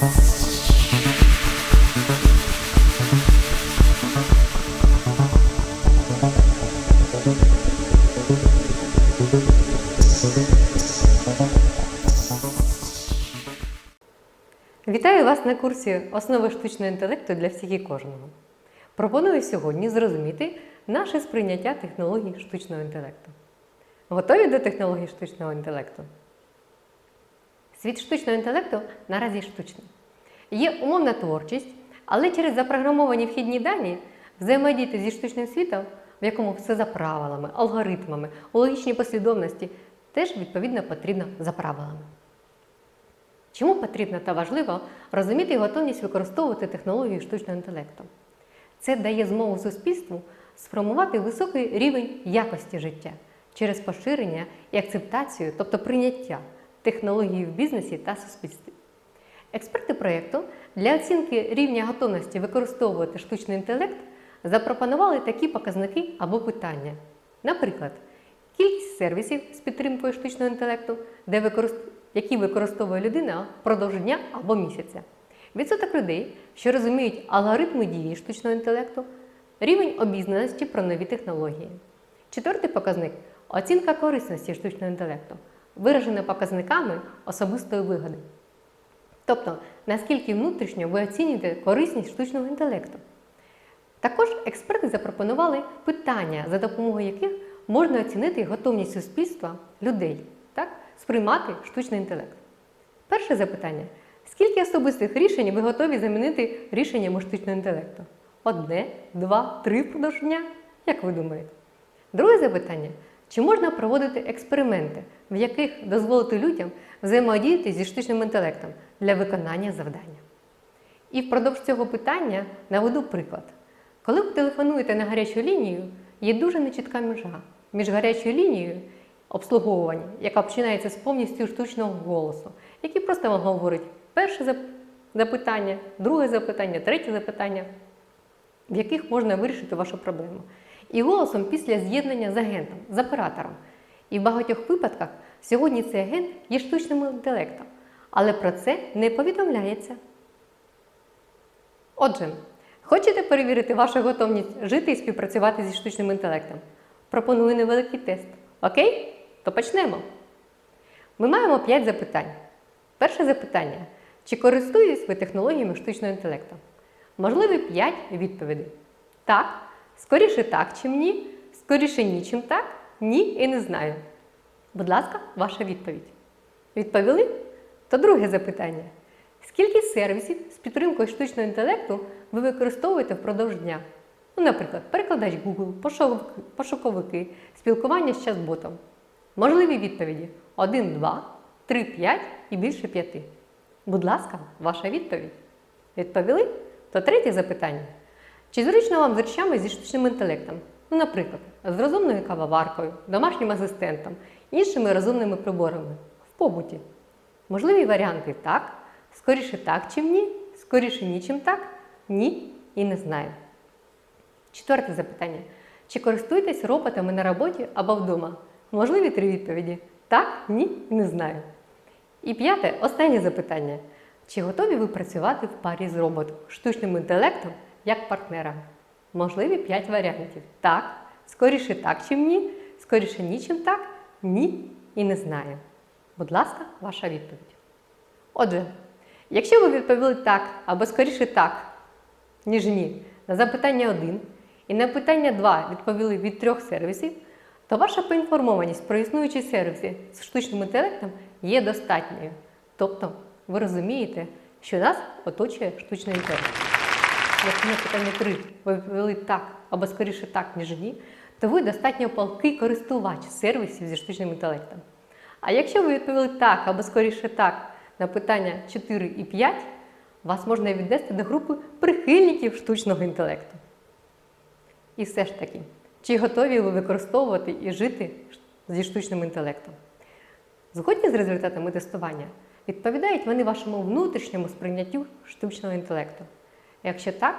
Вітаю вас на курсі Основи штучного інтелекту для всіх і кожного. Пропоную сьогодні зрозуміти наше сприйняття технологій штучного інтелекту. Готові до технологій штучного інтелекту? Світ штучного інтелекту наразі штучний. Є умовна творчість, але через запрограмовані вхідні дані взаємодіяти зі штучним світом, в якому все за правилами, алгоритмами, у логічній послідовності, теж відповідно потрібно за правилами. Чому потрібно та важливо розуміти готовність використовувати технології штучного інтелекту? Це дає змогу суспільству сформувати високий рівень якості життя через поширення і акцептацію, тобто прийняття технологій в бізнесі та суспільстві. Експерти проєкту для оцінки рівня готовності використовувати штучний інтелект запропонували такі показники або питання. Наприклад, кількість сервісів з підтримкою штучного інтелекту, де використ... які використовує людина впродовж дня або місяця, відсоток людей, що розуміють алгоритми дії штучного інтелекту, рівень обізнаності про нові технології. Четвертий показник оцінка корисності штучного інтелекту, виражена показниками особистої вигоди. Тобто, наскільки внутрішньо ви оцінюєте корисність штучного інтелекту. Також експерти запропонували питання, за допомогою яких можна оцінити готовність суспільства людей так, сприймати штучний інтелект. Перше запитання: скільки особистих рішень ви готові замінити рішеннями штучного інтелекту? Одне, два, три впродовж дня? Як ви думаєте? Друге запитання: чи можна проводити експерименти, в яких дозволити людям взаємодіяти зі штучним інтелектом для виконання завдання? І впродовж цього питання наведу приклад. Коли ви телефонуєте на гарячу лінію, є дуже нечітка межа між гарячою лінією обслуговування, яка починається з повністю штучного голосу, який просто вам говорить перше запитання, друге запитання, третє запитання, в яких можна вирішити вашу проблему. І голосом після з'єднання з агентом, з оператором. І в багатьох випадках сьогодні цей агент є штучним інтелектом, але про це не повідомляється. Отже, хочете перевірити вашу готовність жити і співпрацювати зі штучним інтелектом? Пропоную невеликий тест. Окей? То почнемо. Ми маємо 5 запитань. Перше запитання: чи користуєтесь ви технологіями штучного інтелекту? Можливі 5 відповідей. Так, скоріше так, чим ні, скоріше ні, чим так, ні і не знаю. Будь ласка, ваша відповідь. Відповіли? То друге запитання. Скільки сервісів з підтримкою штучного інтелекту ви використовуєте впродовж дня? Ну, наприклад, перекладач Google, пошуковики, спілкування з чат-ботом. Можливі відповіді 1, 2, 3, 5 і більше 5. Будь ласка, ваша відповідь. Відповіли? То третє запитання. Чи зручно вам з зі штучним інтелектом? Ну, наприклад, з розумною кавоваркою, домашнім асистентом, іншими розумними приборами в побуті? Можливі варіанти так, скоріше так, чим ні, скоріше ні, чим так, ні і не знаю. Четверте запитання. Чи користуєтесь роботами на роботі або вдома? Можливі три відповіді: так, ні, не знаю. І п'яте, останнє запитання. Чи готові ви працювати в парі з роботом, штучним інтелектом як партнером? Можливі п'ять варіантів. Так, скоріше так, чим ні, скоріше ні, чим так, ні і не знаю. Будь ласка, ваша відповідь. Отже, якщо ви відповіли так або скоріше так, ніж ні, на запитання 1 і на питання 2 відповіли від трьох сервісів, то ваша поінформованість про існуючі сервіси з штучним інтелектом є достатньою. Тобто ви розумієте, що нас оточує штучний інтелект. На питання 3 ви відповіли так або скоріше так, ніж ні, то ви достатньо палкий користувач сервісів зі штучним інтелектом. А якщо ви відповіли так або скоріше так на питання 4 і 5, вас можна віднести до групи прихильників штучного інтелекту. І все ж таки, чи готові ви використовувати і жити зі штучним інтелектом? Згодні з результатами тестування, відповідають вони вашому внутрішньому сприйняттю штучного інтелекту. Якщо так,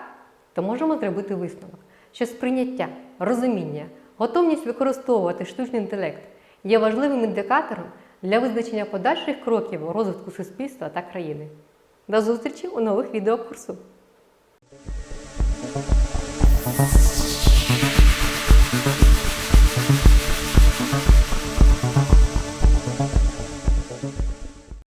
то можемо зробити висновок, що сприйняття, розуміння, готовність використовувати штучний інтелект є важливим індикатором для визначення подальших кроків розвитку суспільства та країни. До зустрічі у нових відео курсу.